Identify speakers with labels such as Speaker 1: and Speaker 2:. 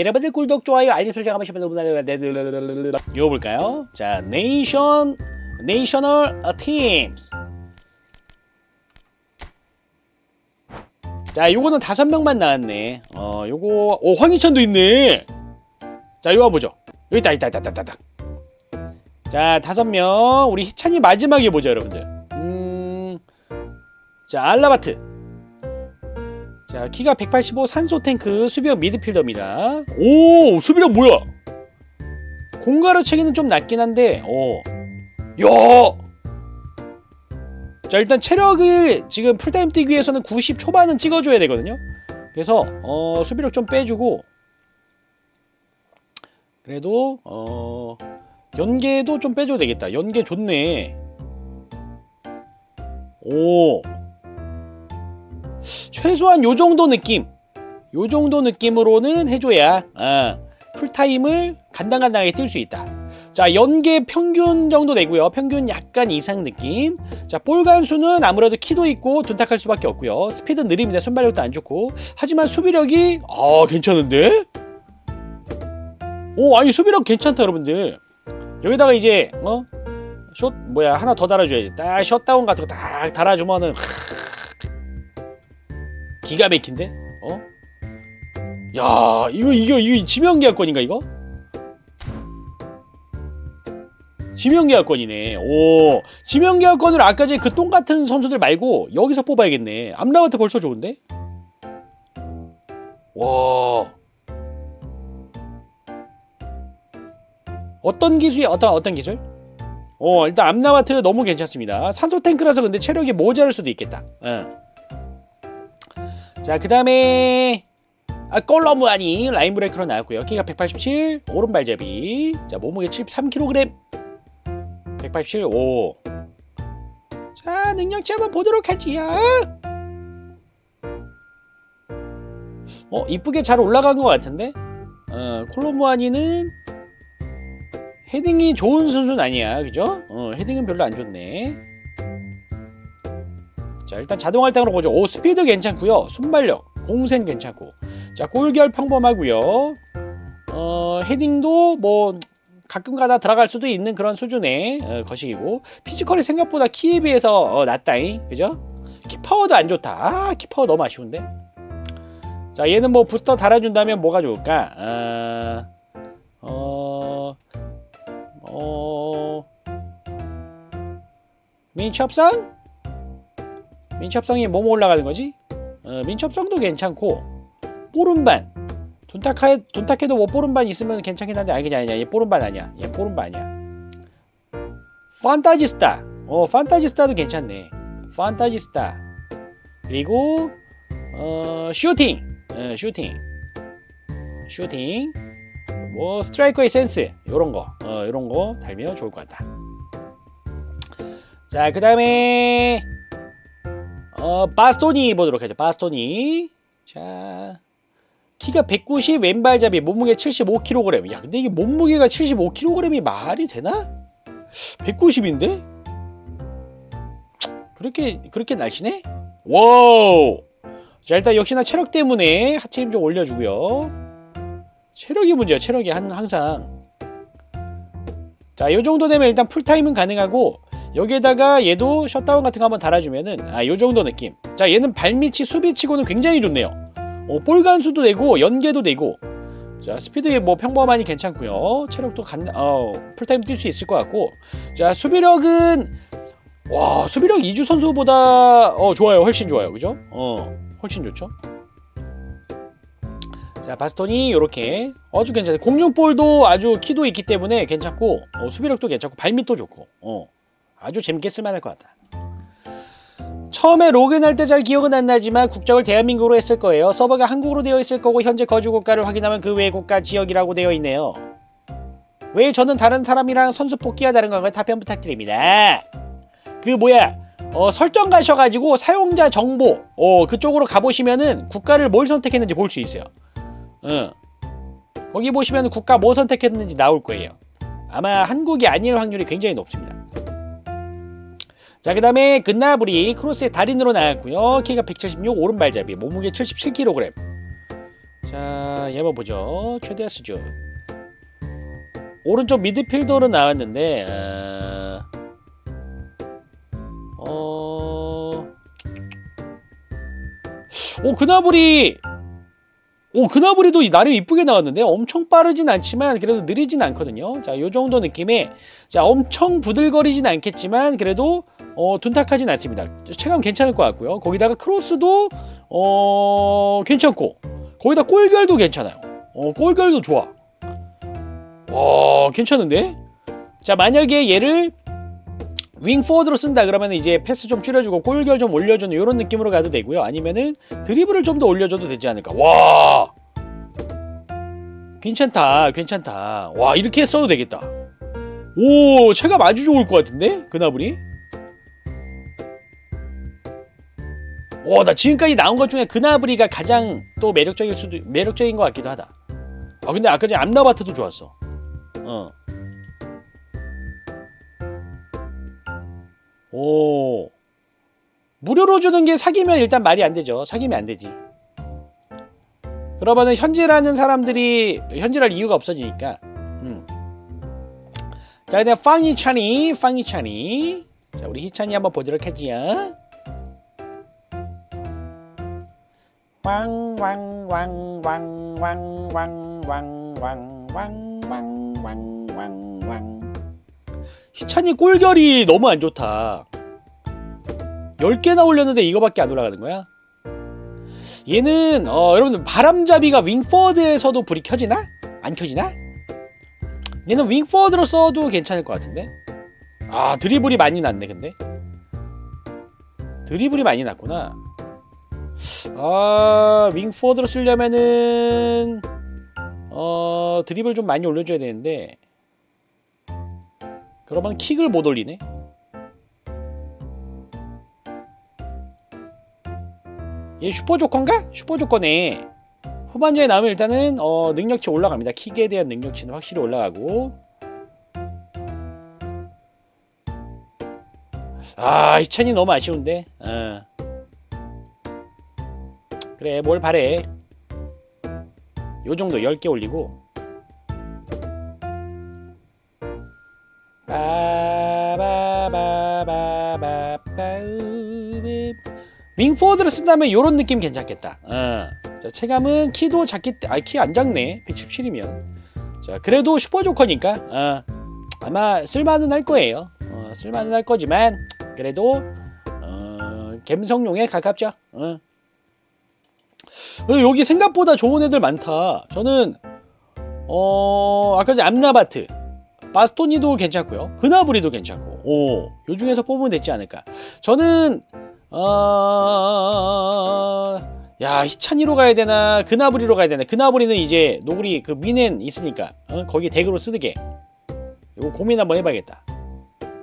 Speaker 1: 여러분들 구독, 좋아요, 알림 설정 한 번씩 부탁드립니다. 이거 볼까요? 자, 네이션, 네이셔널 팀스. 자, 요거는 다섯 명만 나왔네. 어, 요거, 오, 황희찬도 있네. 자, 요거 보죠. 여기 있다, 있다, 있다, 있다, 있다. 자, 다섯 명. 우리 희찬이 마지막에 보죠, 여러분들. 음, 자, 알라바트. 자, 키가 185 산소 탱크 수비형 미드필더입니다. 오, 수비력 뭐야? 공가로 차기는 좀 낮긴 한데, 어. 야! 자, 일단 체력을 지금 풀타임 뛰기 위해서는 90 초반은 찍어줘야 되거든요. 그래서, 어, 수비력 좀 빼주고, 그래도, 어, 연계도 좀 빼줘도 되겠다. 연계 좋네. 오. 최소한 요 정도 느낌. 요 정도 느낌으로는 해줘야 아, 풀타임을 간당간당하게 뛸 수 있다. 자 연계 평균 정도 되고요. 평균 약간 이상 느낌. 자 볼간수는 아무래도 키도 있고 둔탁할 수밖에 없고요. 스피드 느립니다. 순발력도 안 좋고. 하지만 수비력이 아 괜찮은데? 오 아니 수비력 괜찮다 여러분들. 여기다가 이제 어? 숏? 뭐야 하나 더 달아줘야지. 딱 셧다운 같은 거 딱 달아주면은 기가 막힌데? 어? 야, 이거 이거 이거 지명계약권인가 이거? 지명계약권이네. 오, 지명계약권을 아까 전에 그 똥 같은 선수들 말고 여기서 뽑아야겠네. 암라바트 벌써 좋은데? 와. 어떤 기술이 어떤 어떤 기술? 어, 일단 암라바트 너무 괜찮습니다. 산소 탱크라서 근데 체력이 모자랄 수도 있겠다. 응. 자, 그 다음에 아, 꼴러무 아니 라인 브레이크로 나왔고요. 키가 187, 오른발잡이. 자, 몸무게 73kg. 187, 오. 자, 능력치 한번 보도록 하지요. 어, 이쁘게 잘 올라간 것 같은데? 어, 콜로무아니는 헤딩이 좋은 선수는 아니야, 그죠? 어, 헤딩은 별로 안 좋네. 자 일단 자동 할당으로 보죠. 오 스피드 괜찮고요. 순발력 공센 괜찮고. 자 골결 평범하고요. 어 헤딩도 뭐 가끔가다 들어갈 수도 있는 그런 수준의 어, 거식이고. 피지컬이 생각보다 키에 비해서 어, 낮다잉. 그죠? 키파워도 안 좋다. 아 키파워 너무 아쉬운데. 자 얘는 뭐 부스터 달아준다면 뭐가 좋을까? 아, 어... 어... 민첩선? 민첩성이 뭐뭐 올라가는 거지? 어, 민첩성도 괜찮고 뽀른반. 돈탁해, 돈탁해도 뭐 뽀른반 있으면 괜찮긴 한데 아니 그냥 아니야. 얘 뽀른반 아니야. 얘 뽀른반 아니야. 판타지스타. 어 판타지스타도 괜찮네. 판타지스타. 그리고 어 슈팅. 어, 슈팅. 슈팅. 뭐 스트라이커의 센스. 요런 거. 어, 요런 거 달면 좋을 것 같다. 자 그 다음에 어, 바스토니 보도록 하죠. 바스토니. 자. 키가 190, 왼발잡이, 몸무게 75kg. 야, 근데 이게 몸무게가 75kg이 말이 되나? 190인데? 그렇게, 그렇게 날씬해? 와우! 자, 일단 역시나 체력 때문에 하체 힘 좀 올려주고요. 체력이 문제야, 체력이 한, 항상. 자, 요 정도 되면 일단 풀타임은 가능하고, 여기에다가 얘도 셧다운 같은 거 한번 달아주면은 아 요 정도 느낌. 자 얘는 발밑이 수비치고는 굉장히 좋네요. 어, 볼 간수도 되고 연계도 되고. 자 스피드 뭐 평범하니 괜찮고요. 체력도 간, 어, 풀타임 뛸 수 있을 것 같고. 자 수비력은 와 수비력 이주 선수보다 어 좋아요. 훨씬 좋아요. 그죠? 어 훨씬 좋죠? 자 바스톤이 이렇게 아주 괜찮아요. 공룡볼도 아주 키도 있기 때문에 괜찮고 어, 수비력도 괜찮고 발밑도 좋고. 어 아주 재밌게 쓸만할 것 같다. 처음에 로그인할 때 잘 기억은 안 나지만 국적을 대한민국으로 했을 거예요. 서버가 한국으로 되어 있을 거고 현재 거주 국가를 확인하면 그 외 국가 지역이라고 되어 있네요. 왜 저는 다른 사람이랑 선수 뽑기가 다른 건가요? 답변 부탁드립니다. 그 뭐야 어, 설정 가셔가지고 사용자 정보 어, 그쪽으로 가보시면은 국가를 뭘 선택했는지 볼 수 있어요. 응. 거기 보시면 국가 뭐 선택했는지 나올 거예요. 아마 한국이 아닐 확률이 굉장히 높습니다. 자, 그 다음에 근나브리 크로스의 달인으로 나왔고요. 키가 176, 오른발잡이, 몸무게 77kg. 자, 자, 얘 한번 보죠. 최대한 수준. 오른쪽 미드필더로 나왔는데, 어, 어, 오, 그나브리, 오, 그나브리도 이 나름 이쁘게 나왔는데, 엄청 빠르진 않지만, 그래도 느리진 않거든요. 자, 요 정도 느낌의, 자, 엄청 부들거리진 않겠지만, 그래도, 어, 둔탁하진 않습니다. 체감 괜찮을 것 같고요. 거기다가 크로스도, 어, 괜찮고, 거기다 골결도 괜찮아요. 어, 골결도 좋아. 와, 괜찮은데? 자, 만약에 얘를 윙 포워드로 쓴다 그러면 이제 패스 좀 줄여주고 골결 좀 올려주는 이런 느낌으로 가도 되고요. 아니면은 드리블을 좀 더 올려줘도 되지 않을까. 와, 괜찮다, 괜찮다. 와, 이렇게 써도 되겠다. 오, 체감 아주 좋을 것 같은데? 그나블이? 와, 나 지금까지 나온 것 중에 그나브리가 가장 또 매력적일 수도 매력적인 것 같기도 하다. 아 근데 아까 전에 암라바트도 좋았어. 어. 오. 무료로 주는 게 사기면 일단 말이 안 되죠. 사기면 안 되지. 그러면은 현질하는 사람들이 현질할 이유가 없어지니까. 음. 자, 이제 빵이찬이, 빵이찬이. 자, 우리 희찬이 한번 보도록 하지요. 왕왕왕왕왕왕왕왕왕왕왕왕왕 희찬이 골결이 너무 안 좋다 10개나 올렸는데 이거밖에 안 올라가는 거야? 얘는 어, 여러분들 바람잡이가 윙포워드에서도 불이 켜지나? 안 켜지나? 얘는 윙포워드로 써도 괜찮을 것 같은데 아 드리블이 많이 났네 근데 드리블이 많이 났구나 아, 윙포워드로 쓰려면은 어, 드립을 좀 많이 올려줘야 되는데 그러면 킥을 못 올리네. 얘 슈퍼 조건가? 슈퍼 조건에 후반전에 나오면 일단은 어, 능력치 올라갑니다. 킥에 대한 능력치는 확실히 올라가고 아, 이천이 너무 아쉬운데. 어. 그래 뭘 바래 요 정도 10개 올리고 윙포워드를 쓴다면 요런 느낌 괜찮겠다 어. 자, 체감은 키도 작기 아키 안 작네 117이면 자 그래도 슈퍼조커니까 어. 아마 쓸만은 할 거예요 어, 쓸만은 할 거지만 그래도 어, 갬성용에 가깝죠 어. 어, 여기 생각보다 좋은 애들 많다. 저는 어 아까 전에 암라바트, 바스토니도 괜찮고요. 그나브리도 괜찮고. 오, 요 중에서 뽑으면 되지 않을까. 저는 어... 야 희찬이로 가야 되나? 그나브리로 가야 되나? 그나브리는 이제 노구리 그 미넨 있으니까 어? 거기 덱으로 쓰게. 이거 고민 한번 해봐야겠다